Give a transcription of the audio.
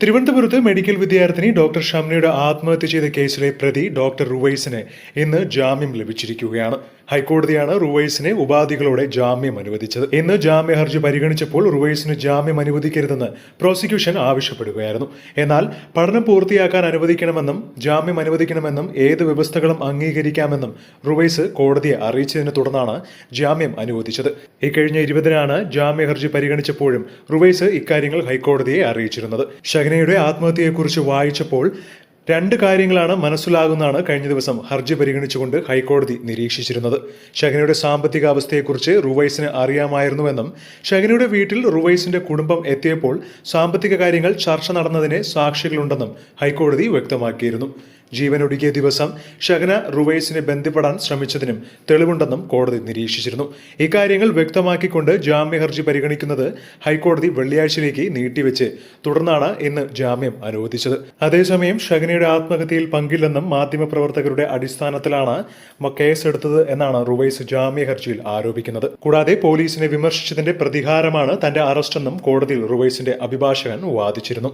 തിരുവനന്തപുരത്ത് മെഡിക്കൽ വിദ്യാർത്ഥിനി ഡോക്ടർ ഷംനയുടെ ആത്മഹത്യ ചെയ്ത കേസിലെ പ്രതി ഡോക്ടർ റുവൈസിന് ഇന്ന് ജാമ്യം ലഭിച്ചിരിക്കുകയാണ്. ഹൈക്കോടതിയാണ് റുവൈസിനെ ഉപാധികളോടെ ജാമ്യം അനുവദിച്ചത്. ഇന്ന് ജാമ്യ ഹർജി പരിഗണിച്ചപ്പോൾ റുവൈസിന് ജാമ്യം അനുവദിക്കരുതെന്ന് പ്രോസിക്യൂഷൻ ആവശ്യപ്പെടുകയായിരുന്നു. എന്നാൽ പഠനം പൂർത്തിയാക്കാൻ അനുവദിക്കണമെന്നും ജാമ്യം അനുവദിക്കണമെന്നും ഏത് വ്യവസ്ഥകളും അംഗീകരിക്കാമെന്നും റുവൈസ് കോടതിയെ അറിയിച്ചതിനെ തുടർന്നാണ് ജാമ്യം അനുവദിച്ചത്. ഇക്കഴിഞ്ഞ ഇരുപതിനാണ് ജാമ്യ ഹർജി പരിഗണിച്ചപ്പോഴും റുവൈസ് ഇക്കാര്യങ്ങൾ ഹൈക്കോടതിയെ അറിയിച്ചിരുന്നത്. ഷഗ്നയുടെ ആത്മഹത്യയെക്കുറിച്ച് വായിച്ചപ്പോൾ രണ്ട് കാര്യങ്ങളാണ് മനസ്സിലാകുന്നതാണ് കഴിഞ്ഞ ദിവസം ഹർജി പരിഗണിച്ചുകൊണ്ട് ഹൈക്കോടതി നിരീക്ഷിച്ചിരുന്നത്. ഷഗനയുടെ സാമ്പത്തിക അവസ്ഥയെക്കുറിച്ച് റുവൈസിന് അറിയാമായിരുന്നുവെന്നും ഷഗനയുടെ വീട്ടിൽ റുവൈസിന്റെ കുടുംബം എത്തിയപ്പോൾ സാമ്പത്തിക കാര്യങ്ങൾ ചർച്ച നടന്നതിന് സാക്ഷികളുണ്ടെന്നും ഹൈക്കോടതി വ്യക്തമാക്കിയിരുന്നു. ജീവനൊടുക്കിയ ദിവസം ഷഹന റുവൈസിനെ ബന്ധപ്പെടാൻ ശ്രമിച്ചതിനും തെളിവുണ്ടെന്നും കോടതി നിരീക്ഷിച്ചിരുന്നു. ഇക്കാര്യങ്ങൾ വ്യക്തമാക്കിക്കൊണ്ട് ജാമ്യ ഹർജി പരിഗണിക്കുന്നത് ഹൈക്കോടതി വെള്ളിയാഴ്ചയിലേക്ക് നീട്ടിവെച്ച് തുടർന്നാണ് ഇന്ന് ജാമ്യം അനുവദിച്ചത്. അതേസമയം ഷഹനയുടെ ആത്മഹത്യയിൽ പങ്കില്ലെന്നും മാധ്യമപ്രവർത്തകരുടെ അടിസ്ഥാനത്തിലാണ് കേസെടുത്തത് എന്നാണ് റുവൈസ് ജാമ്യ ഹർജിയിൽ ആരോപിക്കുന്നത്. കൂടാതെ പോലീസിനെ വിമർശിച്ചതിന്റെ പ്രതികാരമാണ് തന്റെ അറസ്റ്റെന്നും കോടതിയിൽ റുവൈസിന്റെ അഭിഭാഷകൻ വാദിച്ചിരുന്നു.